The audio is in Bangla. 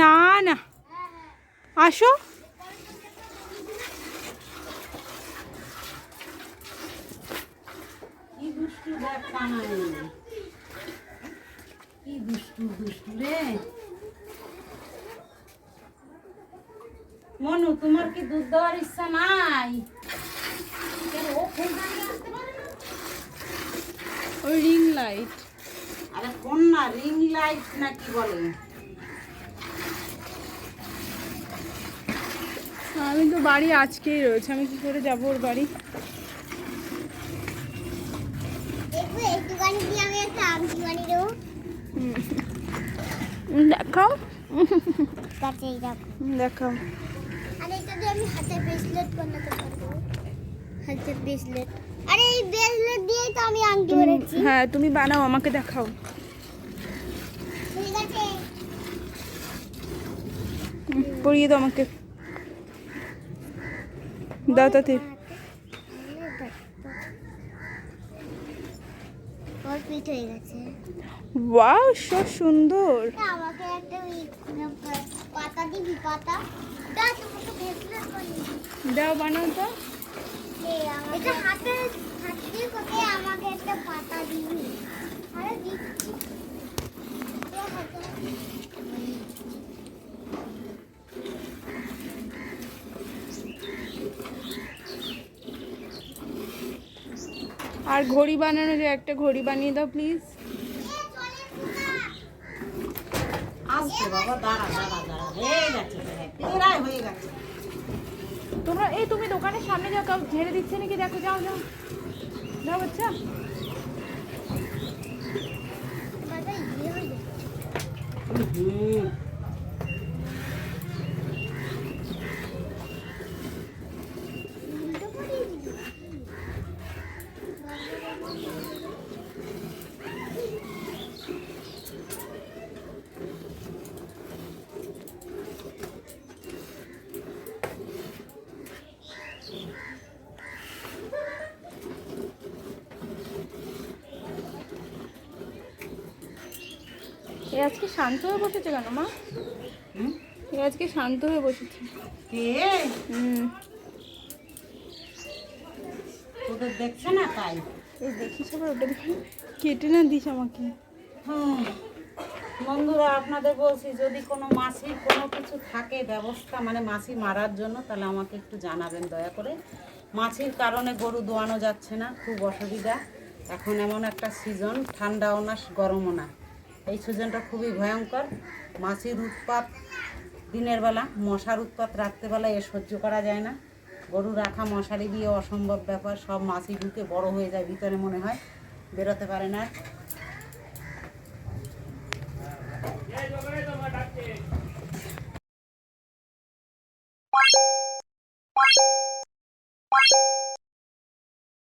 না না। আসো। কি দুষ্টু দুষ্টু রে। মনু তোমার কি দুধ দেওয়ার ইচ্ছা নাই? ওই রিং লাইট আরে কোন না রিং লাইট না কি বলে? আমি তো বাড়ি আজকেই রয়েছে। আমি কি করে যাব ওর বাড়ি? দেখাও। দেখাও। আর এটা দিয়ে আমি হাতের ব্রেসলেট বানাতে পারব। হাতের ব্রেসলেট আরে এই ব্রেসলেট দিয়েই তো আমি আংটি বানাচ্ছি হ্যাঁ তুমি বানাও আমাকে দেখাও। পরিয়ে দাও আমাকে। দাও তাতে। ওয়াও সো সুন্দর। আমাকে একটা পাতা দিবি পাতা? দাও বানাও তো। এটা হাতে হাত দিয়ে আমাকে একটা পাতা দিবি। আরে দিচ্ছি এ হাতে- আর ঘড়ি বানানো যে একটা ঘড়ি বানিয়ে দাও প্লিজ তোমরা এই তুমি দোকানের সামনে যাও কাউ ঝেড়ে দিচ্ছে নাকি? দেখো যাও যাও। যাও বাচ্চা। হুম। এ আজকে শান্ত হয়ে বসেছে কেন মা? এ আজকে শান্ত হয়ে বসেছে। হুম। তোদের দেখছে না তাই? এই দেখিস আবার ওটা দেখি কেটে না দিস আমাকে। হুম। বন্ধুরা আপনাদের বলছি যদি কোনো মাছির কোনো কিছু থাকে ব্যবস্থা মানে মাছি মারার জন্য তাহলে আমাকে একটু জানাবেন দয়া করে। মাছির কারণে গরু দোয়ানো যাচ্ছে না খুব অসুবিধা। এখন এমন একটা সিজন ঠান্ডাও না গরমও না। এই সিজনটা খুবই ভয়ঙ্কর মাছির উৎপাত, দিনের বেলা, মশার উৎপাত, রাত্রেবেলা এ সহ্য করা যায় না গরু রাখা, মশারি দিয়ে অসম্ভব ব্যাপার, সব মাছি ঢুকে বড় হয়ে যায় ভিতরে মনে হয়, বেরোতে পারে না।